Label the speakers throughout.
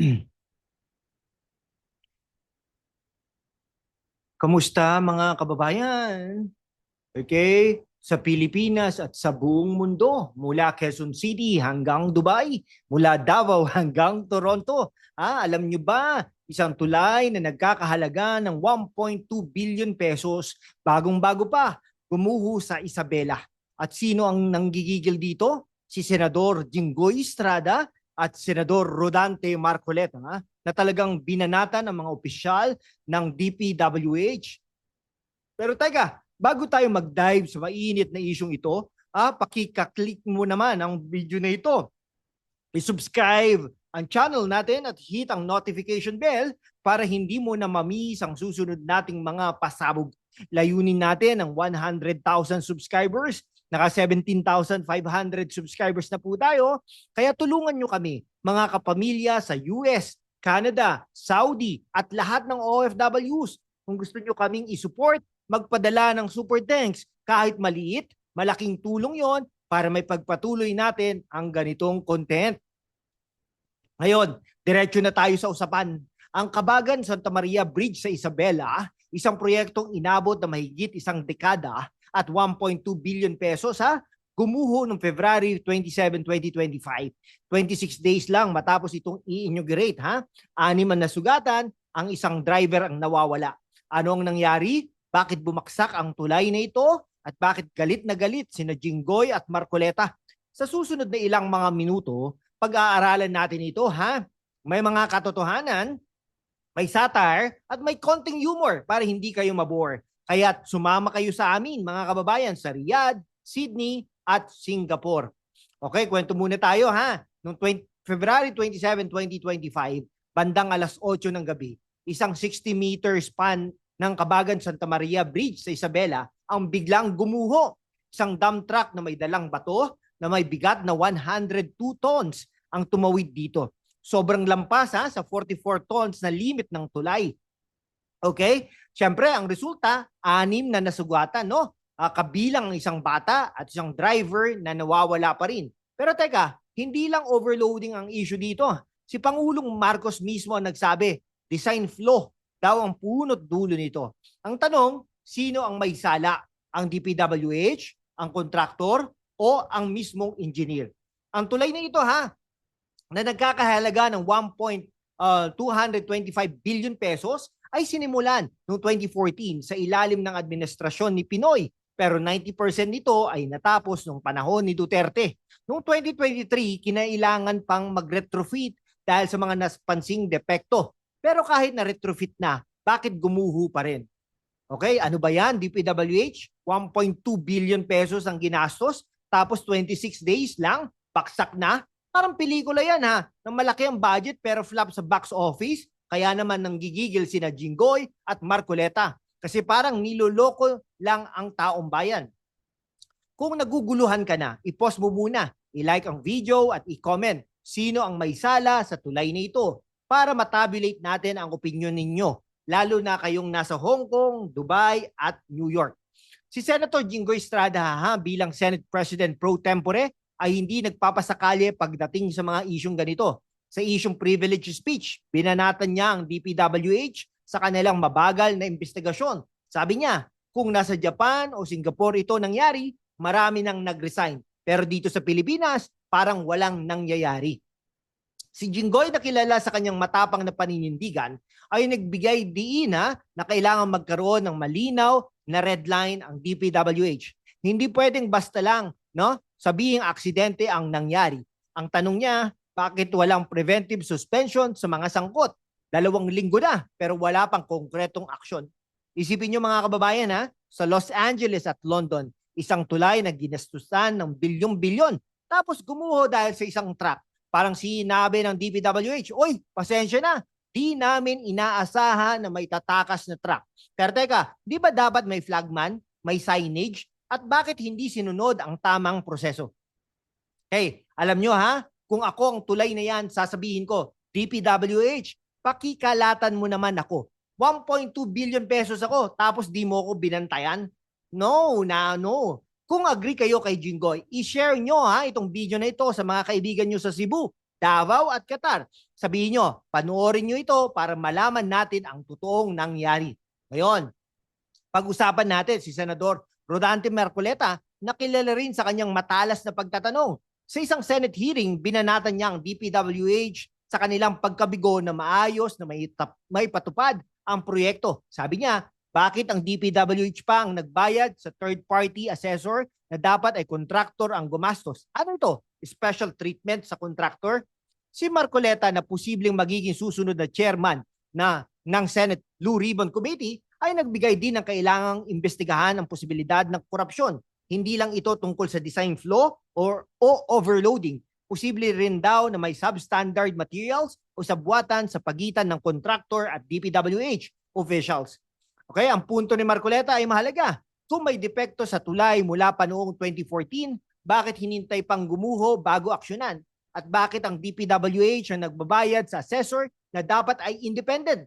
Speaker 1: Kamusta mga kababayan? Okay, sa Pilipinas at sa buong mundo, mula Quezon City hanggang Dubai, mula Davao hanggang Toronto. Ah, alam nyo ba, isang tulay na nagkakahalaga ng 1.2 billion pesos, bagong-bago pa, gumuho sa Isabela. At sino ang nanggigigil dito? Si Senador Jinggoy Estrada at Senador Rodante Marcoleta na talagang binanata ng mga opisyal ng DPWH. Pero teka, bago tayo mag-dive sa mainit na isyong ito, ah, pakika-click mo naman ang video na ito. I-subscribe ang channel natin at hit ang notification bell para hindi mo na mamiss ang susunod nating mga pasabog. Layunin natin ang 100,000 subscribers. Naka 17,500 subscribers na po tayo. Kaya tulungan nyo kami, mga kapamilya sa US, Canada, Saudi at lahat ng OFWs. Kung gusto nyo kaming isupport, magpadala ng super thanks. Kahit maliit, malaking tulong yon para may pagpatuloy natin ang ganitong content. Ngayon, diretso na tayo sa usapan. Ang Kabagan Santa Maria Bridge sa Isabela, isang proyektong inabot na mahigit isang dekada at 1.2 billion pesos ha, gumuho noong February 27, 2025. 26 days lang matapos itong i-inaugurate ha. Anim ang nasugatan, ang isang driver ang nawawala. Ano ang nangyari? Bakit bumaksak ang tulay na ito? At bakit galit na galit sina Jinggoy at Marcoleta? Sa susunod na ilang mga minuto, pag-aaralan natin ito ha. May mga katotohanan, may satire, at may konting humor para hindi kayo mabore. Kaya sumama kayo sa amin mga kababayan sa Riyadh, Sydney, at Singapore. Okay, kwento muna tayo ha. Noong 20, February 27, 2025, bandang alas 8 ng gabi, isang 60 meter span ng Kabagan Santa Maria Bridge sa Isabela ang biglang gumuho. Isang dump truck na may dalang bato na may bigat na 102 tons ang tumawid dito. Sobrang lampas ha, sa 44 tons na limit ng tulay. Okay? Siyempre, ang resulta, anim na nasugatan, no? uh, kabilang ang isang bata at isang driver na nawawala pa rin. Pero teka, hindi lang overloading ang issue dito. Si Pangulong Marcos mismo ang nagsabi, design flaw daw ang punot dulo nito. Ang tanong, sino ang may sala? Ang DPWH, ang kontraktor, o ang mismong engineer? Ang tulay na ito ha, na nagkakahalaga ng 1.225 billion pesos ay sinimulan noong 2014 sa ilalim ng administrasyon ni Pinoy pero 90% nito ay natapos nung panahon ni Duterte. Noong 2023, kinailangan pang mag-retrofit dahil sa mga naspansing depekto. Pero kahit na retrofit na, bakit gumuho pa rin? Okay, ano ba yan? DPWH, 1.2 billion pesos ang ginastos, tapos 26 days lang, baksak na. Parang pelikula yan ha, ng malaki ang budget pero flop sa box office, kaya naman nang gigigil sina Jinggoy at Marcoleta. Kasi parang niloloko lang ang taong bayan. Kung naguguluhan ka na, i-post mo muna, i-like ang video at i-comment sino ang may sala sa tulay na ito para matabulate natin ang opinion ninyo, lalo na kayong nasa Hong Kong, Dubai at New York. Si Senator Jinggoy Estrada ha, bilang Senate President pro tempore ay hindi nagpapasakali pagdating sa mga isyong ganito. Sa isyong privilege speech, binanatan niya ang DPWH sa kanilang mabagal na investigasyon. Sabi niya, kung nasa Japan o Singapore ito nangyari, marami nang nag-resign. Pero dito sa Pilipinas, parang walang nangyayari. Si Jinggoy na kilala sa kanyang matapang na paninindigan ay nagbigay diina na kailangan magkaroon ng malinaw na red line ang DPWH. Hindi pwedeng basta lang no, sabihing aksidente ang nangyari. Ang tanong niya, bakit walang preventive suspension sa mga sangkot? Dalawang linggo na pero wala pang konkretong aksyon. Isipin nyo mga kababayan ha, sa Los Angeles at London, isang tulay na ginastusan ng bilyong-bilyon tapos gumuho dahil sa isang truck. Parang sinabi ng DPWH, Oy, pasensya na, di namin inaasahan na may tatakas na truck. Pero teka, di ba dapat may flagman, may signage, at bakit hindi sinunod ang tamang proseso? Hey, alam nyo ha, kung ako ang tulay na yan, sasabihin ko, DPWH, pakikalatan mo naman ako. 1.2 billion pesos ako, tapos di mo ako binantayan? No, na no. Kung agree kayo kay Jinggoy, i-share nyo ha itong video na ito sa mga kaibigan nyo sa Cebu. Davao at Qatar. Sabihin nyo, panoorin nyo ito para malaman natin ang totoong nangyari. Ngayon, pag-usapan natin si Senador Rodante Mercoleta na kilala rin sa kanyang matalas na pagtatanong. Sa isang Senate hearing, binanatan niya ang DPWH sa kanilang pagkabigo na maayos na may, tap, may patupad ang proyekto. Sabi niya, bakit ang DPWH pa ang nagbayad sa third-party assessor na dapat ay contractor ang gumastos? Ano ito? Special treatment sa contractor? Si Marcoleta na posibleng magiging susunod na chairman na ng Senate Blue Ribbon Committee ay nagbigay din ng kailangang imbestigahan ang posibilidad ng korupsyon. Hindi lang ito tungkol sa design flaw or o overloading. Posible rin daw na may substandard materials o sabuatan sa pagitan ng contractor at DPWH officials. Okay, ang punto ni Marcoleta ay mahalaga. Kung may depekto sa tulay mula pa noong 2014, bakit hinintay pang gumuho bago aksyonan? At bakit ang DPWH ang nagbabayad sa assessor na dapat ay independent?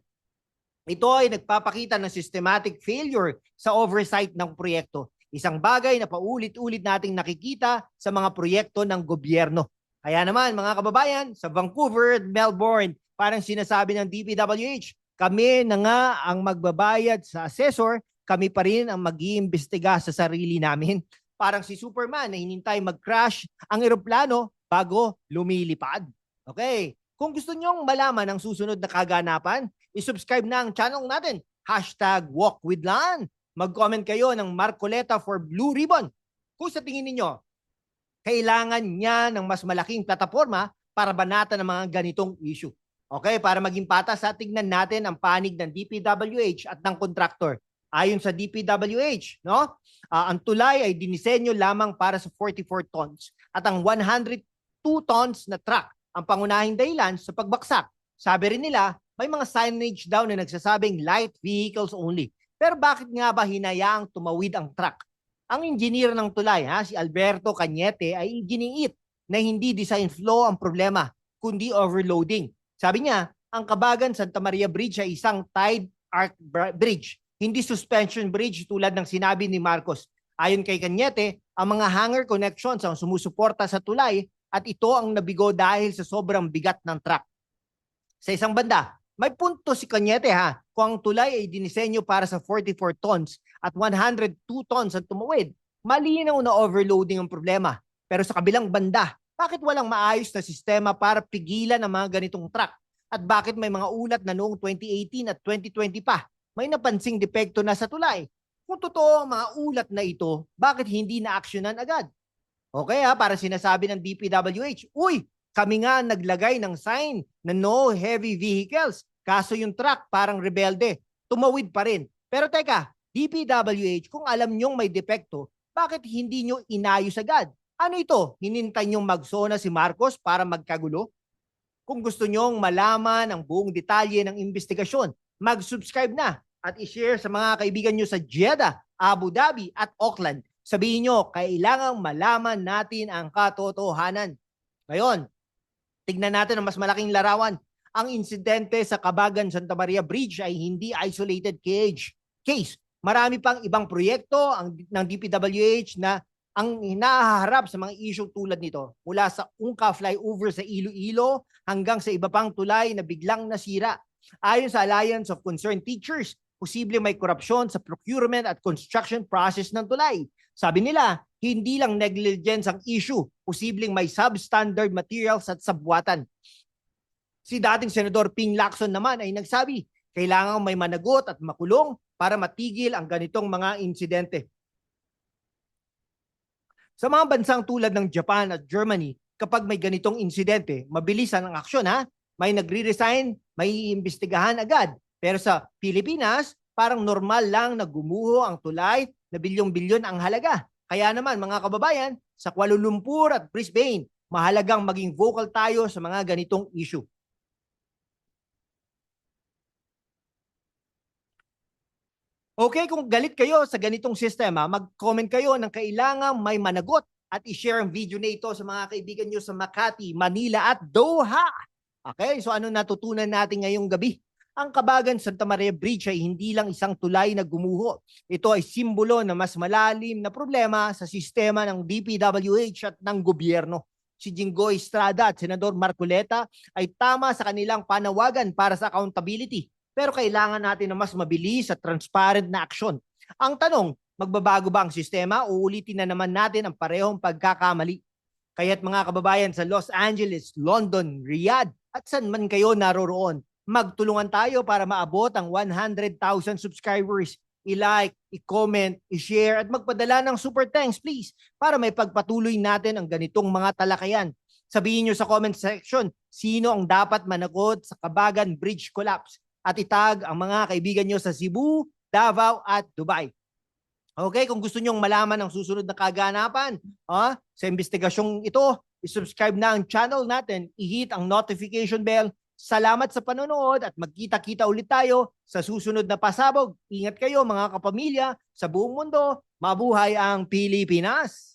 Speaker 1: Ito ay nagpapakita ng systematic failure sa oversight ng proyekto. Isang bagay na paulit-ulit nating nakikita sa mga proyekto ng gobyerno. Kaya naman mga kababayan, sa Vancouver at Melbourne, parang sinasabi ng DPWH, kami na nga ang magbabayad sa assessor, kami pa rin ang mag-iimbestiga sa sarili namin. Parang si Superman na hinintay mag-crash ang eroplano bago lumilipad. Okay, kung gusto nyong malaman ang susunod na kaganapan, isubscribe na ang channel natin. Hashtag Walk with Lan. Mag-comment kayo ng Marcoleta for Blue Ribbon. Kung sa tingin ninyo, kailangan niya ng mas malaking plataforma para banatan ng mga ganitong issue. Okay, para maging patas, sa tignan natin ang panig ng DPWH at ng contractor. Ayon sa DPWH, no? ah, ang tulay ay dinisenyo lamang para sa 44 tons at ang 102 tons na truck ang pangunahing dahilan sa pagbaksak. Sabi rin nila, may mga signage daw na nagsasabing light vehicles only. Pero bakit nga ba hinayaang tumawid ang truck? Ang engineer ng tulay, ha, si Alberto Cañete, ay iginiit na hindi design flaw ang problema, kundi overloading. Sabi niya, ang Kabagan Santa Maria Bridge ay isang tide arc br- bridge, hindi suspension bridge tulad ng sinabi ni Marcos. Ayon kay Cañete, ang mga hanger connections ang sumusuporta sa tulay at ito ang nabigo dahil sa sobrang bigat ng truck. Sa isang banda, may punto si Cañete ha, kung ang tulay ay dinisenyo para sa 44 tons at 102 tons ang tumawid, malinaw na overloading ang problema. Pero sa kabilang banda, bakit walang maayos na sistema para pigilan ang mga ganitong truck? At bakit may mga ulat na noong 2018 at 2020 pa, may napansing depekto na sa tulay? Kung totoo ang mga ulat na ito, bakit hindi na-aksyonan agad? Okay ha, para sinasabi ng DPWH, uy, kami nga naglagay ng sign na no heavy vehicles. Kaso yung truck parang rebelde, tumawid pa rin. Pero teka, DPWH, kung alam nyong may depekto, bakit hindi nyo inayos agad? Ano ito? Hinintay nyong magsona si Marcos para magkagulo? Kung gusto nyong malaman ang buong detalye ng investigasyon, mag-subscribe na at i-share sa mga kaibigan nyo sa Jeddah, Abu Dhabi at Auckland. Sabihin nyo, kailangang malaman natin ang katotohanan. Ngayon, tignan natin ang mas malaking larawan. Ang insidente sa Kabagan Santa Maria Bridge ay hindi isolated cage case. Marami pang ibang proyekto ang, ng DPWH na ang hinaharap sa mga issue tulad nito mula sa Ungka flyover sa Iloilo hanggang sa iba pang tulay na biglang nasira. Ayon sa Alliance of Concerned Teachers, posible may korupsyon sa procurement at construction process ng tulay. Sabi nila, hindi lang negligence ang issue, posibleng may substandard materials at sabwatan. Si dating Senador Ping Lacson naman ay nagsabi, kailangan may managot at makulong para matigil ang ganitong mga insidente. Sa mga bansang tulad ng Japan at Germany, kapag may ganitong insidente, mabilisan ang aksyon ha. May nagre-resign, may iimbestigahan agad. Pero sa Pilipinas, parang normal lang na gumuho ang tulay na bilyong-bilyon ang halaga. Kaya naman mga kababayan, sa Kuala Lumpur at Brisbane, mahalagang maging vocal tayo sa mga ganitong issue. Okay, kung galit kayo sa ganitong sistema, mag-comment kayo ng kailangang may managot at i-share ang video na ito sa mga kaibigan nyo sa Makati, Manila at Doha. Okay, so ano natutunan natin ngayong gabi? Ang Kabagan Santa Maria Bridge ay hindi lang isang tulay na gumuho. Ito ay simbolo na mas malalim na problema sa sistema ng DPWH at ng gobyerno. si Jinggoy Estrada at Senador Marcoleta ay tama sa kanilang panawagan para sa accountability. Pero kailangan natin ng mas mabilis at transparent na aksyon. Ang tanong, magbabago ba ang sistema o ulitin na naman natin ang parehong pagkakamali? Kaya't mga kababayan sa Los Angeles, London, Riyadh at saan man kayo naroroon, magtulungan tayo para maabot ang 100,000 subscribers. I-like, i-comment, i-share at magpadala ng super thanks please para may pagpatuloy natin ang ganitong mga talakayan. Sabihin nyo sa comment section sino ang dapat managot sa Kabagan Bridge Collapse at itag ang mga kaibigan nyo sa Cebu, Davao at Dubai. Okay, kung gusto nyong malaman ang susunod na kaganapan ah, sa investigasyong ito, i-subscribe na ang channel natin, i-hit ang notification bell. Salamat sa panonood at magkita-kita ulit tayo sa susunod na pasabog. Ingat kayo mga kapamilya sa buong mundo. Mabuhay ang Pilipinas!